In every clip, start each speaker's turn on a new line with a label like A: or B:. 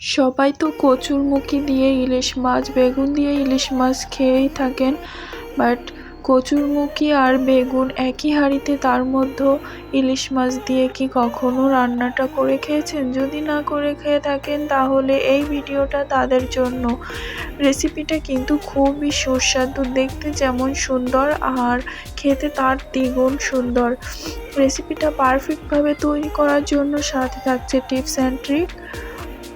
A: সবাই তো কচুরমুখী দিয়ে ইলিশ মাছ, বেগুন দিয়ে ইলিশ মাছ খেয়েই থাকেন, বাট কচুরমুখী আর বেগুন একই হাঁড়িতে তার মধ্যেও ইলিশ মাছ দিয়ে কি কখনো রান্নাটা করে খেয়েছেন? যদি না করে খেয়ে থাকেন, তাহলে এই ভিডিওটা তাদের জন্য। রেসিপিটা কিন্তু খুবই সুস্বাদু, দেখতে যেমন সুন্দর আর খেতে তার দ্বিগুণ সুন্দর। রেসিপিটা পারফেক্টভাবে তৈরি করার জন্য সাথে থাকছে tips and trick.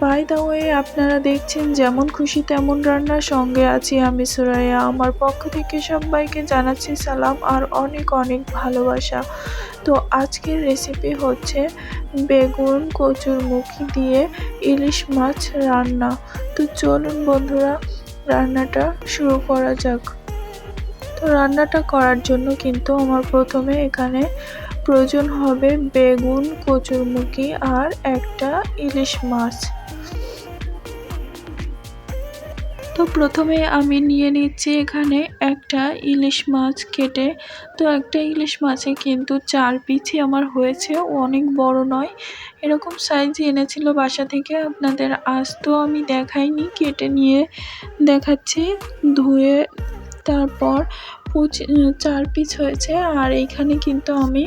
A: By the way আপনারা দেখছেন যেমন খুশি তেমন রান্নার সঙ্গে আছি আমি সুরাইয়া। আমার পক্ষ থেকে সবাইকে জানাচ্ছি সালাম আর অনেক অনেক ভালোবাসা। তো আজকের রেসিপি হচ্ছে বেগুন কচুরমুখী দিয়ে ইলিশ মাছ রান্না। তো চলুন বন্ধুরা, রান্নাটা শুরু করা যাক। তো রান্নাটা করার জন্য কিন্তু আমার প্রথমে এখানে প্রয়োজন হবে বেগুন কচুরমুখী আর একটা ইলিশ মাছ। তো প্রথমে আমি নিয়ে নিচ্ছি এখানে একটা ইলিশ মাছ কেটে। তো একটা ইলিশ মাছে কিন্তু চার পিছি আমার হয়েছে অনেক বড় নয়। এরকম সাইজ এনেছিল বাসা থেকে, আপনাদের আজ তো আমি দেখাইনি। কেটে নিয়ে দেখাচ্ছি, ধুয়ে তারপর চার পিস হয়েছে। আর এখানে কিন্তু আমি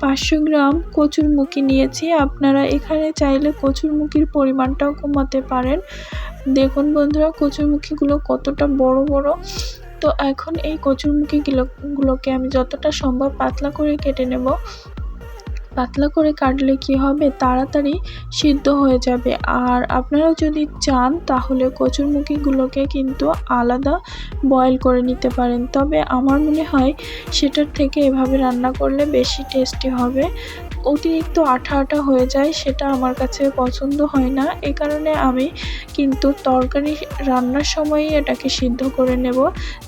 A: পাঁচশো গ্রাম কচুরমুখী নিয়েছি। আপনারা এখানে চাইলে কচুরমুখির পরিমাণটাও কমাতে পারেন। দেখুন বন্ধুরা, কচুরমুখীগুলো কতটা বড় বড়। তো এখন এই কচুরমুখীগুলো গুলোকে আমি যতটা সম্ভব পাতলা করে কেটে নেব। পাতলা করে কাটলে কি হবে? তাড়াতাড়ি সিদ্ধ হয়ে যাবে। আর আপনারা যদি চান, তাহলে কচুরমুখীগুলোকে কিন্তু আলাদা বয়েল করে নিতে পারেন। তবে আমার মনে হয়, সেটার থেকে এভাবে রান্না করলে বেশি টেস্টি হবে। অতিরিক্ত আঠা আঠা হয়ে যায়, সেটা আমার কাছে পছন্দ হয় না। এ কারণে আমি কিন্তু তরকারি রান্নার সময়ই এটাকে সিদ্ধ করে নেব,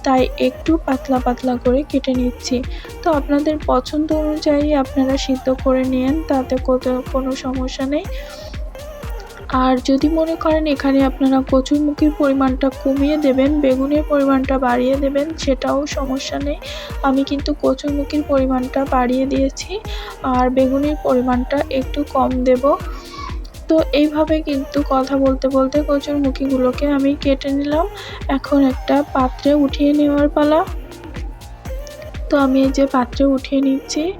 A: তাই একটু পাতলা পাতলা করে কেটে নিচ্ছি। তো আপনাদের পছন্দ অনুযায়ী আপনারা সিদ্ধ করে নেন তাতে কোনো সমস্যা নেই। আর যদি মনে করেন এখানে আপনারা কচুরমুখির পরিমাণটা কমিয়ে দেবেন, বেগুনের পরিমাণটা বাড়িয়ে দেবেন, সেটাও সমস্যা নেই। আমি কিন্তু কচুরমুখির পরিমাণটা বাড়িয়ে দিয়েছি আর বেগুনের পরিমাণটা একটু কম দেব। তো এইভাবে কিন্তু কথা বলতে বলতে কচুরমুখিগুলোকে আমি কেটে নিলাম। এখন একটা পাত্রে উঠিয়ে নেওয়ার পালা। তো আমি এই যে পাত্রে উঠিয়ে নিচ্ছি।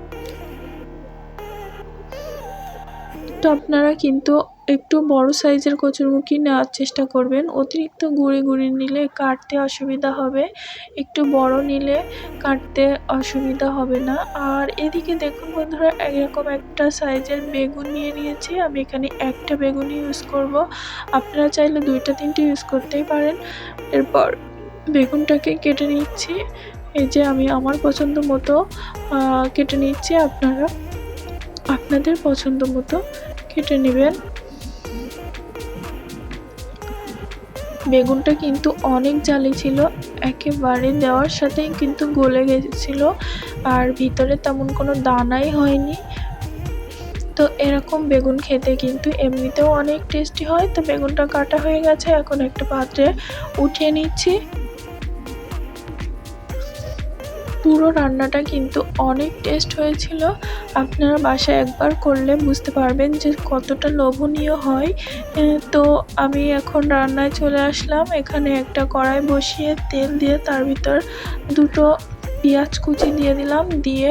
A: তো আপনারা কিন্তু একটু বড় সাইজের কচুরমুখী নেওয়ার চেষ্টা করবেন। অতিরিক্ত গুঁড়ি গুঁড়ি নিলে কাটতে অসুবিধা হবে। একটু বড় নিলে কাটতে অসুবিধা হবে না। আর এদিকে দেখুন বন্ধুরা, এরকম একটা সাইজের বেগুন নিয়ে নিয়েছি। আমি এখানে একটা বেগুনই ইউজ করব। আপনারা চাইলে দুইটা, তিনটে ইউজ করতেই পারেন। এরপর বেগুনটাকে কেটে নিচ্ছি। এই যে আমি আমার পছন্দ মতো কেটে নিচ্ছি। আপনারা আপনাদের পছন্দ মতো কেটে নেবেন। বেগুনটা কিন্তু অনেক জালি ছিল, একেবারে দেওয়ার সাথেই কিন্তু গলে গেছিল, আর ভিতরে তেমন কোনো দানাই হয়নি। তো এরকম বেগুন খেতে কিন্তু এমনিতেও অনেক টেস্টি হয়। তো বেগুনটা কাটা হয়ে গেছে, এখন একটা পাত্রে উঠিয়ে নিচ্ছি। পুরো রান্নাটা কিন্তু অনেক টেস্ট হয়েছিল। আপনারা বাসায় একবার করলে বুঝতে পারবেন যে কতটা লোভনীয় হয়। তো আমি এখন রান্নায় চলে আসলাম। এখানে একটা কড়াই বসিয়ে তেল দিয়ে তার ভিতর দুটো পেঁয়াজ কুচি দিয়ে দিলাম। দিয়ে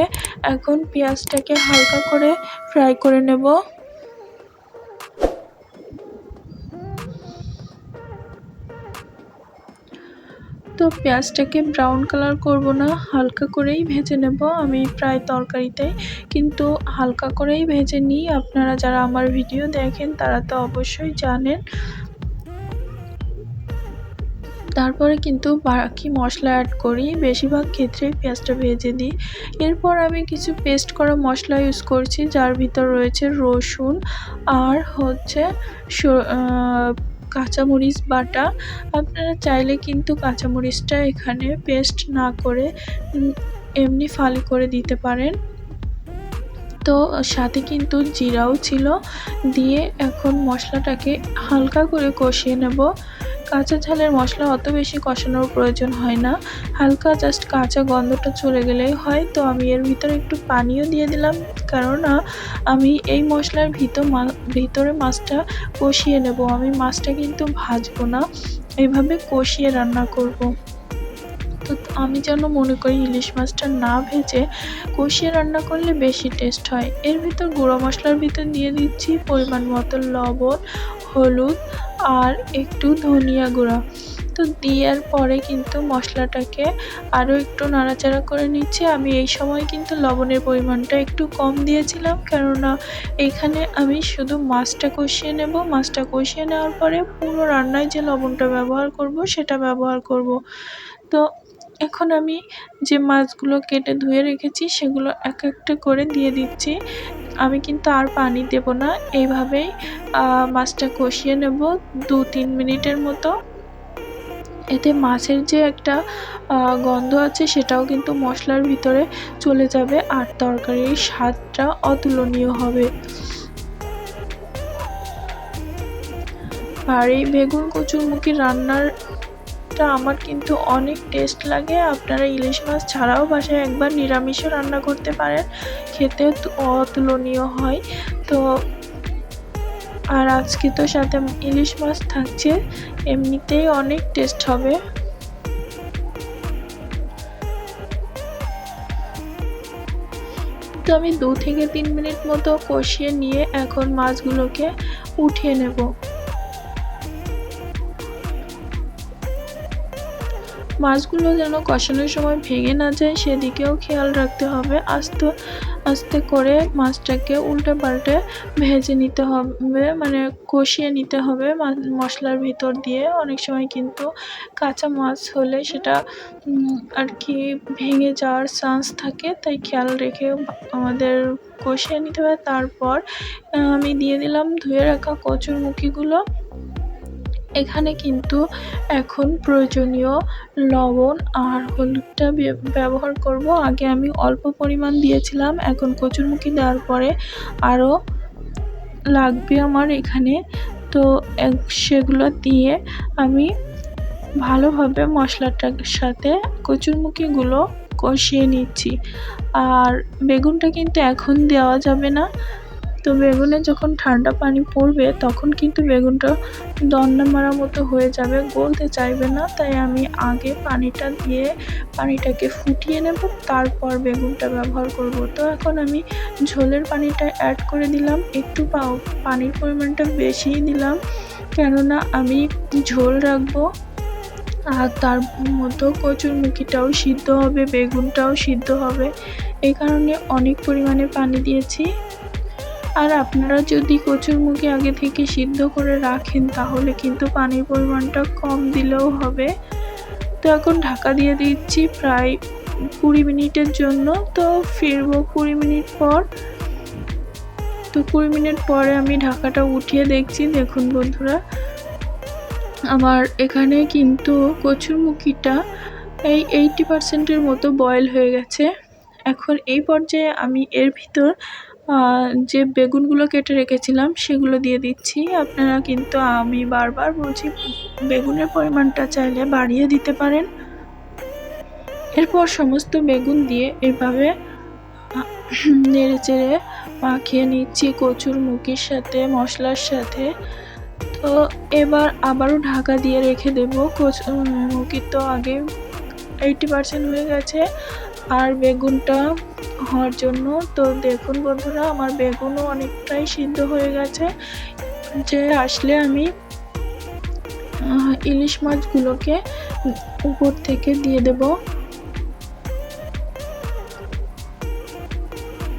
A: এখন পেঁয়াজটাকে হালকা করে ফ্রাই করে নেব। তো পেঁয়াজটাকে ব্রাউন কালার করব না, হালকা করেই ভেজে নেব। আমি প্রায় তরকারিতে কিন্তু হালকা করেই ভেজে নিই। আপনারা যারা আমার ভিডিও দেখেন, তারা তো অবশ্যই জানেন। তারপরে কিন্তু বাকি মশলা অ্যাড করি। বেশিরভাগ ক্ষেত্রে পেঁয়াজটা ভেজে দিই এরপর আমি কিছু পেস্ট করা মশলা ইউজ করছি, যার ভিতর রয়েছে রসুন আর হচ্ছে কাঁচামরিচ বাটা, আপনারা চাইলে কিন্তু কাঁচামরিচটা এখানে পেস্ট না করে এমনি ফালি করে দিতে পারেন। তো সাথে কিন্তু জিরাও ছিল। দিয়ে এখন মশলাটাকে হালকা করে কষিয়ে নেব। কাঁচা ঝালের মশলা অত বেশি কষানোর প্রয়োজন হয় না। হালকা জাস্ট কাঁচা গন্ধটা চলে গেলেই হয়। তো আমি এর ভিতরে একটু পানিও দিয়ে দিলাম। কেননা, আমি এই মশলার ভিতর ভিতরে মাছটা কষিয়ে নেব। আমি মাছটা কিন্তু ভাজবো না। এইভাবে কষিয়ে রান্না করব। তো আমি যেন মনে করি ইলিশ মাছটা না ভেজে কষিয়ে রান্না করলে বেশি টেস্ট হয়। এর ভিতর গুঁড়ো মশলার ভিতর দিয়ে দিচ্ছি পরিমাণ মতো লবণ, হলুদ আর একটু ধনিয়া গুঁড়া। তো দেওয়ার পরে কিন্তু মশলাটাকে আরও একটু নাড়াচাড়া করে নিচ্ছি। আমি এই সময় কিন্তু লবণের পরিমাণটা একটু কম দিয়েছিলাম, কেননা এখানে আমি শুধু মাছটা কষিয়ে নেব। মাছটা কষিয়ে নেওয়ার পরে পুরো রান্নায় যে লবণটা ব্যবহার করব, সেটা ব্যবহার করব। তো এখন আমি যে মাছগুলো কেটে ধুয়ে রেখেছি, সেগুলো এক একটা করে দিয়ে দিচ্ছি। আমি কিন্তু আর পানি দেব না। এইভাবেই মাছটা কষিয়ে নেব দু তিন মিনিটের মতো। এতে মাছের যে একটা গন্ধ আছে সেটাও কিন্তু মশলার ভিতরে চলে যাবে আর তরকারির স্বাদটা অতুলনীয় হবে। আর এই বেগুন কচুরমুখী রান্নারটা আমার কিন্তু অনেক টেস্ট লাগে। আপনারা ইলিশ মাছ ছাড়াও বাসায় একবার নিরামিষও রান্না করতে পারেন। খেতে অতুলনীয় হয়। তো আর আজকে তো সাথে ইলিশ মাছ থাকছে, এমনিতেই অনেক টেস্ট হবে। তো আমি দু থেকে তিন মিনিট মতো কষিয়ে নিয়ে এখন মাছগুলোকে উঠিয়ে নেব। মাছগুলো যেন কষানোর সময় ভেঙে না যায়, সেদিকেও খেয়াল রাখতে হবে। আস্তে আস্তে করে মাছটাকে উল্টে পাল্টে ভেজে নিতে হবে মানে কষিয়ে নিতে হবে মশলার ভিতর দিয়ে। অনেক সময় কিন্তু কাঁচা মাছ হলে সেটা আর কি ভেঙে যাওয়ার চান্স থাকে, তাই খেয়াল রেখে আমাদের কষিয়ে নিতে হবে। তারপর আমি দিয়ে দিলাম ধুয়ে রাখা কচুরমুখিগুলো এখানে কিন্তু এখন প্রয়োজনীয় লবণ আর হলুদটা ব্যবহার করব। আগে আমি অল্প পরিমাণ দিয়েছিলাম, এখন কচুরমুখী দেওয়ার পরে আরও লাগবে আমার এখানে। তো সেগুলো দিয়ে আমি ভালোভাবে মশলাটার সাথে কচুরমুখিগুলো কষিয়ে নিচ্ছি। আর বেগুনটা কিন্তু এখন দেওয়া যাবে না। তো বেগুনে যখন ঠান্ডা পানি পড়বে, তখন কিন্তু বেগুনটা দন্ডা মারা মতো হয়ে যাবে, গলতে চাইবে না। তাই আমি আগে পানিটা দিয়ে পানিটাকে ফুটিয়ে নেব, তারপর বেগুনটা ব্যবহার করব। তো এখন আমি ঝোলের পানিটা অ্যাড করে দিলাম, একটু পানির পরিমাণটা বেশিই দিলাম, কেননা আমি ঝোল রাখব, আর তার মতো কচুরমুখিটাও সিদ্ধ হবে, বেগুনটাও সিদ্ধ হবে। এই কারণে অনেক পরিমাণে পানি দিয়েছি। আর আপনারা যদি কচুরমুখী আগে থেকে সিদ্ধ করে রাখেন, তাহলে কিন্তু পানির পরিমাণটা কম দিলেও হবে। তো এখন ঢাকা দিয়ে দিচ্ছি প্রায় কুড়ি মিনিটের জন্য। তো ফিরবো কুড়ি মিনিট পর। তো কুড়ি মিনিট পরে আমি ঢাকাটা উঠিয়ে দেখছি। দেখুন বন্ধুরা, আমার এখানে কিন্তু কচুরমুখিটা এই এইটি পার্সেন্টের মতো বয়েল হয়ে গেছে। এখন এই পর্যায়ে আমি এর ভিতর যে বেগুনগুলো কেটে রেখেছিলাম, সেগুলো দিয়ে দিচ্ছি। আপনারা কিন্তু আমি বারবার বলছি, বেগুনের পরিমাণটা চাইলে বাড়িয়ে দিতে পারেন। এরপর সমস্ত বেগুন দিয়ে এভাবে নেড়ে চেড়ে মাখিয়ে নিচ্ছি কচুর মুখির সাথে, মশলার সাথে। তো এবার আবারও ঢাকা দিয়ে রেখে দেবো। কচুর মুখি তো আগে এইটি পার্সেন্ট হয়ে গেছে। আর বেগুনটা হওয়ার জন্য, তো দেখুন বন্ধুরা, আমার বেগুনও অনেকটাই সিদ্ধ হয়ে গেছে। যে আসলে আমি ইলিশ মাছগুলোকে উপর থেকে দিয়ে দেব।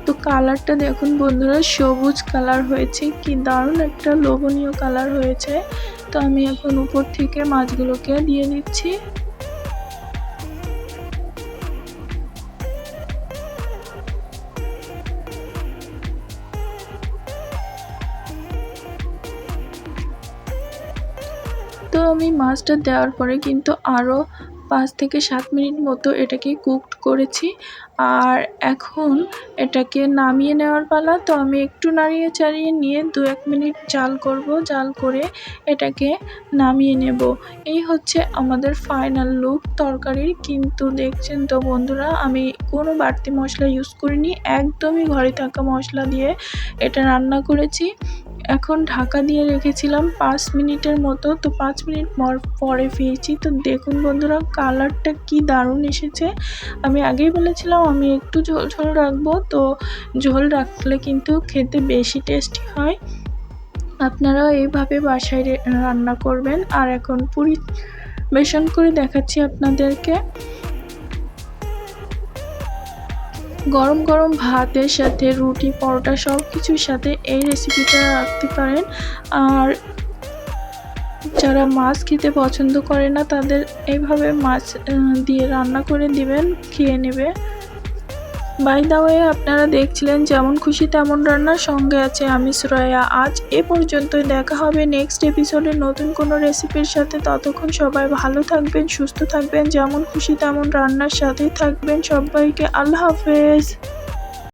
A: তো কালারটা দেখুন বন্ধুরা, সবুজ কালার হয়েছে। কি দারুণ একটা লোভনীয় কালার হয়েছে। তো আমি এখন উপর থেকে মাছগুলোকে দিয়ে দিচ্ছি। মাছটা দেওয়ার পরে কিন্তু আরও পাঁচ থেকে সাত মিনিট মতো এটাকে কুকড করেছি। আর এখন এটাকে নামিয়ে নেওয়ার পালা, তো আমি একটু নাড়িয়ে চাড়িয়ে নিয়ে দু এক মিনিট জাল করব, জাল করে এটাকে নামিয়ে নেব। এই হচ্ছে আমাদের ফাইনাল লুক তরকারির। কিন্তু দেখছেন তো বন্ধুরা, আমি কোনো বাড়তি মশলা ইউজ করিনি, একদমই ঘরে থাকা মশলা দিয়ে এটা রান্না করেছি। এখন ঢাকা দিয়ে রেখেছিলাম পাঁচ মিনিটের মতো, তো পাঁচ মিনিট পর- পেয়েছি তো দেখুন বন্ধুরা, কালারটা কি দারুণ এসেছে। আমি আগেই বলেছিলাম, আমি একটু ঝোল ঝোল রাখব। তো ঝোল রাখলে কিন্তু খেতে বেশি টেস্টি হয়। আপনারাও এইভাবে বাসায় রান্না করবেন। আর এখন পুরি বেসন করে দেখাচ্ছি আপনাদেরকে। গরম গরম ভাতের সাথে রুটি, পরোটা সব কিছুর সাথে এই রেসিপিটা রাখতে পারেন। আর যারা মাছ খেতে পছন্দ করে না, তাদের এইভাবে মাছ দিয়ে রান্না করে দিবেন, খেয়ে নেবে। বাই দা আপনারা দেখছিলেন যেমন খুশি তেমন রান্নার সঙ্গে আছে আমি সুরায়া আজ এ পর্যন্তই দেখা হবে নেক্সট এপিসোডে নতুন কোনো রেসিপির সাথে। ততক্ষণ সবাই ভালো থাকবেন, সুস্থ থাকবেন, যেমন খুশি তেমন রান্নার সাথেই থাকবেন। সবাইকে আল্লাহ হাফেজ।